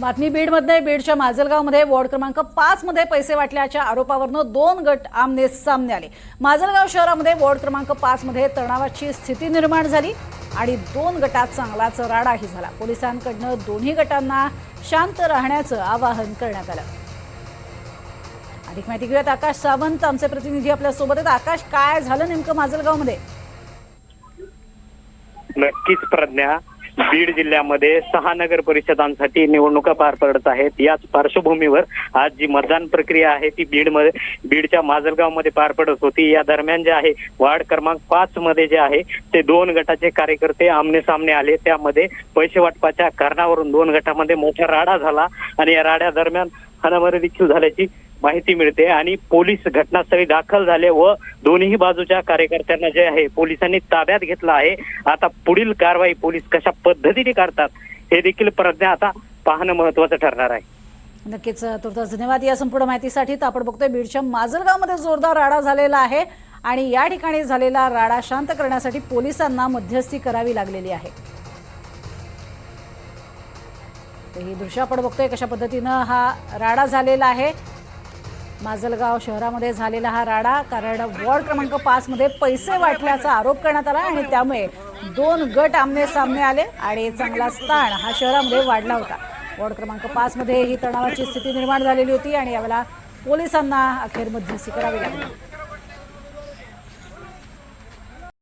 बातमी बीडमध्ये बीडच्या माजलगावमध्ये वॉर्ड क्रमांक पाच मध्ये पैसे वाटल्याच्या आरोपावरनं दोन गट आमने सामने आले. माजलगाव शहरामध्ये वॉर्ड क्रमांक पाच मध्ये तणावाची स्थिती निर्माण झाली आणि दोन गटात चांगलाच राडाही झाला. पोलिसांकडनं दोन्ही गटांना शांत राहण्याचं आवाहन करण्यात आलं. अधिक माहिती घेऊयात. आकाश सावंत आमचे प्रतिनिधी आपल्यासोबत आहेत. आकाश काय झालं नेमकं माजलगावमध्ये? नक्कीच प्रज्ञा बीड जिल्ह्यामध्ये सहा नगर परिषदांसाठी निवडणुका पार पडत आहेत. याच पार्श्वभूमीवर आज जी मतदान प्रक्रिया आहे ती बीडमध्ये बीडच्या माजलगावमध्ये पार पडत होती. या दरम्यान जे आहे वार्ड क्रमांक पाच मध्ये जे आहे ते दोन गटाचे कार्यकर्ते आमने सामने आले. त्यामध्ये पैसे वाटपाच्या कारणावरून दोन गटामध्ये मोठा राडा झाला आणि या राड्या दरम्यान हाणामारी देखील झाल्याची माहिती मिळते आणि पोलीस घटनास्थळी दाखल झाले व दोन्ही बाजूच्या कार्यकर्त्यांना जे आहे पोलिसांनी ताब्यात घेतलं आहे. आता पुढील कारवाई पोलीस कशा पद्धतीने करतात हे देखील प्रज्ञा आता पाहणं महत्वाचं ठरणार आहे. नक्कीच तुर्तास धन्यवाद या संपूर्ण माहितीसाठी. तर आपण बघतोय बीडच्या माजलगावमध्ये जोरदार राडा झालेला आहे आणि या ठिकाणी झालेला राडा शांत करण्यासाठी पोलिसांना मध्यस्थी करावी लागलेली आहे. ही दृश्य आपण बघतोय कशा पद्धतीनं हा राडा झालेला आहे. माजलगाव शहरामध्ये झालेला हा राडा कारण वॉर्ड क्रमांक पाचमध्ये पैसे वाटल्याचा आरोप करण्यात आला आणि त्यामुळे दोन गट आमने सामने आले आणि चांगलाच ताण हा शहरामध्ये वाढला होता. वॉर्ड क्रमांक पाचमध्ये ही तणावाची स्थिती निर्माण झालेली होती आणि यावेळेला पोलिसांना अखेर मध्यस्थी करावी लागली.